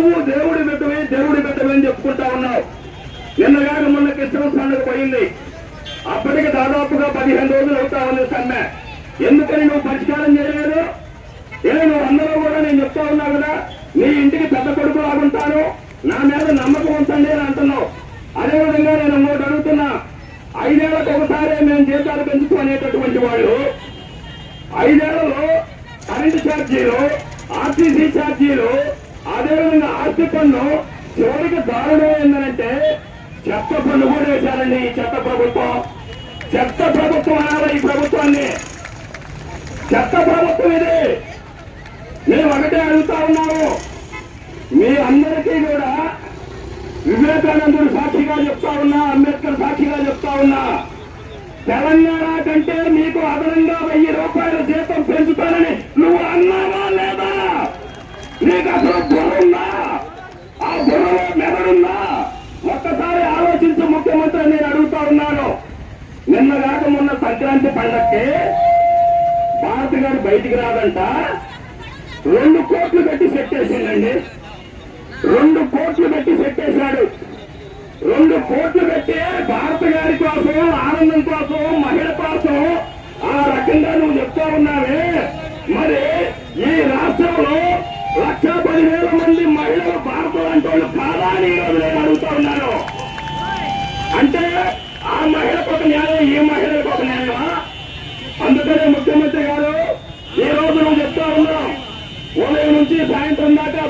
నువ్వు దేవుడి బిడ్డమే దేవుడి బిడ్డమే అని చెప్పుకుంటా ఉన్నావు. నిన్నగాక మొన్న క్రిస్మస్ పండుగ పోయింది. అప్పటికి దాదాపుగా పదిహేను రోజులు అవుతా ఉంది సమ్మె. ఎందుకని నువ్వు పరిష్కారం చేయలేదు? ఏ నువ్వు అందరూ కూడా నేను చెప్తా ఉన్నావు కదా నీ ఇంటికి పెద్ద కొడుకు లాగుంటాను నా మీద నమ్మకం ఉంచండి అని అంటున్నావు. అదేవిధంగా నేను మూడు అడుగుతున్నా. ఐదేళ్ళకు ఒకసారి మేము జీతాలు పెంచుకునేటటువంటి వాళ్ళు. ఐదేళ్ళలో కరెంటు ఛార్జీలు ఆర్టీసీ ఛార్జీలు అదేవిధంగా ఆస్తి పన్ను చివరికి దారుణం ఏంటంటే చెత్త పన్ను కూడా వేశారండి ఈ చెత్త ప్రభుత్వం. చెత్త ప్రభుత్వం అనాలి ఈ ప్రభుత్వాన్ని. చెత్త ప్రభుత్వం ఇది. నేను ఒకటే అడుగుతా ఉన్నాను మీ అందరికీ కూడా వివేకానందుడు సాక్షిగా చెప్తా ఉన్నా అంబేద్కర్ సాక్షిగా చెప్తా ఉన్నా తెలంగాణ కంటే మీకు అదనంగా వెయ్యి రూపాయల జీతం పెంచుతానని నీకు అసలు బుర్ర ఉందా ఆ బుర్రలో మెదడున్నా ఒక్కసారి ఆలోచించు ముఖ్యమంత్రి నేను అడుగుతా ఉన్నాను. నిన్న కాక మొన్న సంక్రాంతి పండక్కి భారతి గారు బయటికి రాదంట. రెండు కోట్లు పెట్టి సెట్ చేసిందండి. రెండు కోట్లు పెట్టి సెట్ చేశాడు. రెండు కోట్లు పెట్టి భారత గారి కోసం ఆనందం కోసం మహిళ కోసం ఆ రకంగా నువ్వు చెప్తా ఉన్నావే. మరి ఈ రాష్ట్రంలో వాళ్ళు కాదా అని ఈరోజు నేను అడుగుతా ఉన్నాను. అంటే ఆ మహిళకు ఒక న్యాయం ఈ మహిళకు ఒక న్యాయమా? అందుకనే ముఖ్యమంత్రి గారు ఈ రోజు నువ్వు చెప్తా ఉన్నాం ఉదయం నుంచి సాయంత్రం దాకా